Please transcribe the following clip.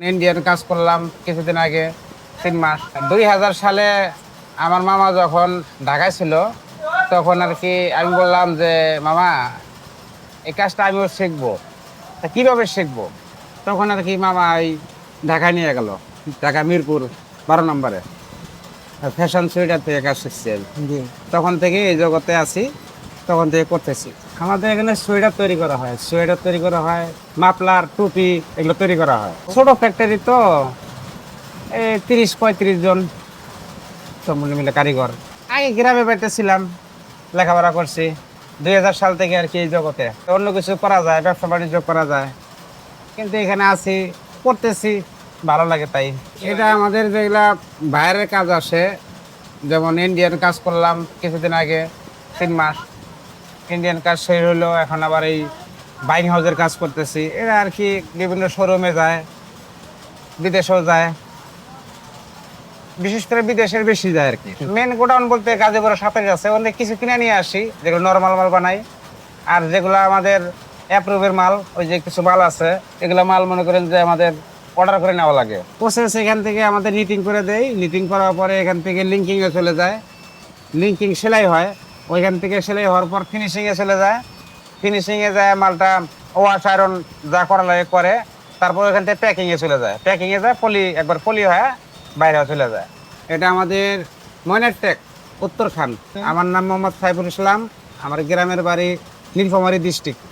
Indian কাজ করলাম কিছুদিন আগে তিন মাস। দুই হাজার সালে আমার মামা যখন ঢাকায় ছিল তখন আর কি আমি বললাম যে মামা এই কাজটা আমিও শিখব। তা কীভাবে শিখব? তখন আর কি মামা এই ঢাকায় নিয়ে গেল ঢাকা মিরপুর বারো নম্বরে। ফ্যাশন সুইটার থেকে কাজ শিখছি আমি। তখন থেকে এই জগতে আছি তখন থেকে করতেছি। আমাদের এখানে সোয়েটার তৈরি করা হয়। সোয়েটার তৈরি করা হয়, মাফলার, টুপি এগুলো তৈরি করা হয়। ছোট ফ্যাক্টরি তো এই তিরিশ, পঁয়ত্রিশ জন সব মিলে কারিগর। আগে গ্রামে বাড়িতে ছিলাম লেখাপড়া করছি। দুই হাজার সাল থেকে আর কি এই জগতে। অন্য কিছু করা যায়, ব্যবসা বাণিজ্য করা যায়। কিন্তু এখানে আছি করতেছি ভালো লাগে তাই। এটা আমাদের যেগুলা বাইরের কাজ আসে, যেমন ইন্ডিয়ান কাজ করলাম কিছুদিন আগে, তিন মাস। ইন্ডিয়ান কাজ শেষ হলো এখন আবার এই বাইং হাউসের কাজ করতেছি। এরা আর কি বিভিন্ন শোরুমে যায় বিদেশেও যায়। বিশেষ করে বিদেশের বেশি যায় আর কি। মেন গোডাউন বলতে কাজে বড় সাঁতারি আছে অনেক কিছু কিনে নিয়ে আসি যেগুলো নর্মাল মাল বানাই। আর যেগুলো আমাদের অ্যাপ্রুভের মাল ওই যে কিছু মাল আছে এগুলো মাল মনে করেন যে আমাদের অর্ডার করে নেওয়া লাগে। প্রসেস এখান থেকে আমাদের নিটিং করে দেয় নিটিং করার পরে এখান থেকে লিঙ্কিংয়ে চলে যায়। লিঙ্কিং সেলাই হয়। ওইখান থেকে সেলাই হওয়ার পর ফিনিশিংয়ে চলে যায়। ফিনিশিংয়ে যায় মালটা ওয়াশ আয়রন যা করা লাগে করে তারপর ওইখান থেকে প্যাকিংয়ে চলে যায়। প্যাকিংয়ে যায় পলি একবার পলি হয়ে বাইরে চলে যায়। এটা আমাদের ময়নার টেক উত্তরখান। আমার নাম মোহাম্মদ সাইফুল ইসলাম আমার গ্রামের বাড়ি নীলফামারী ডিস্ট্রিক্ট